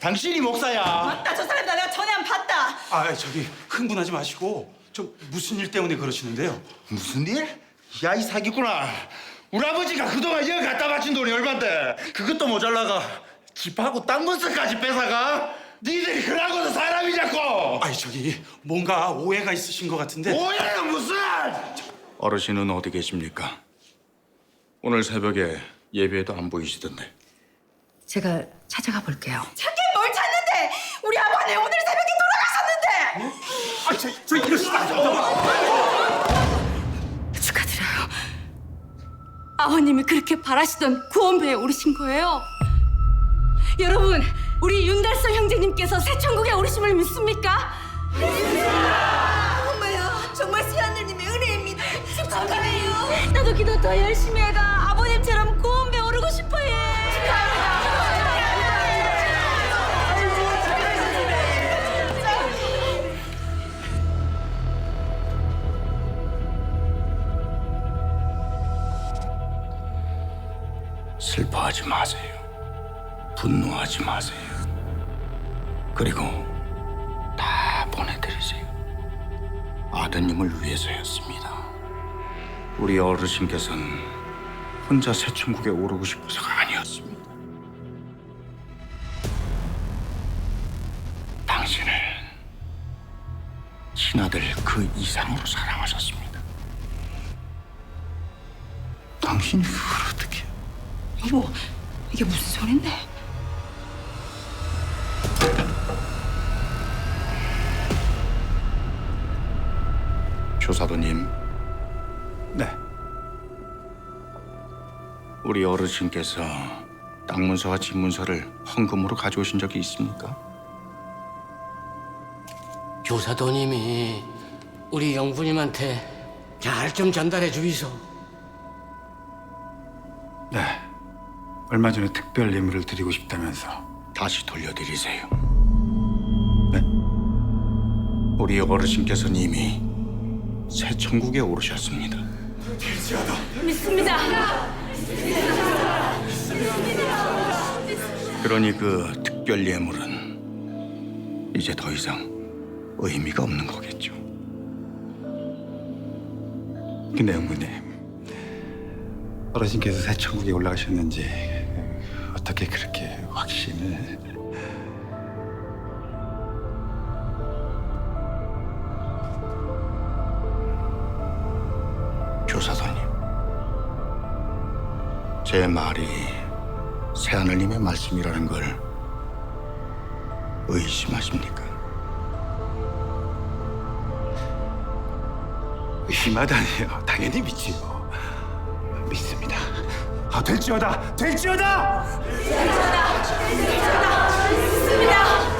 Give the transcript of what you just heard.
당신이 목사야. 맞다 저 사람 내가 전에 한번 봤다 아 저기 흥분하지 마시고 저 무슨 일 때문에 그러시는데요? 무슨 일? 야 이 사기꾼아. 우리 아버지가 그동안 여기 갖다 바친 돈이 얼만데 그것도 모자라가 집하고 땅 문서까지 뺏어가? 니들이 그러고도 사람이 자꾸 아니 저기 뭔가 오해가 있으신 것 같은데 오해는 무슨? 어르신은 어디 계십니까? 오늘 새벽에 예배에도 안 보이시던데. 제가 찾아가 볼게요. 찾긴 뭘 찾는데 우리 아버님 오늘 새벽에 돌 아, 저, 저 이러시면 안 돼요 축하드려요. 아버님이 그렇게 바라시던 구원배에 오르신 거예요. 여러분, 우리 윤달성 형제님께서 새 천국에 오르심을 믿습니까? 엄마야 정말 새하늘님의 은혜입니다 축하해요 나도 기도 더 열심히 해가 슬퍼하지 마세요. 분노하지 마세요. 그리고 다 보내드리세요. 아드님을 위해서였습니다. 우리 어르신께서는 혼자 새천국에 오르고 싶어서가 아니었습니다. 당신을 신하들 그 이상으로 사랑하셨습니다. 당신이 그걸 어떻게... 여보, 이게 무슨 소린데? 조사도님, 네 우리 어르신께서 땅 문서와 집 문서를 헌금으로 가져오신 적이 있습니까? 교사도님이 우리 영부님한테 잘 좀 전달해 주이소. 네. 얼마 전에 특별 예물을 드리고 싶다면서 다시 돌려드리세요. 네? 우리 어르신께서는 이미 새 천국에 오르셨습니다. 믿습니다. 그러니 그 특별 예물은 이제 더 이상 의미가 없는 거겠죠. 근데 영부님 어르신께서 새 천국에 올라가셨는지 어떻게 그렇게 확신을? 조사도님, 제 말이 새하늘님의 말씀이라는 걸 의심하십니까? 의심하다니요. 당연히 믿지요 아 될지어다 될지어다 믿습니다.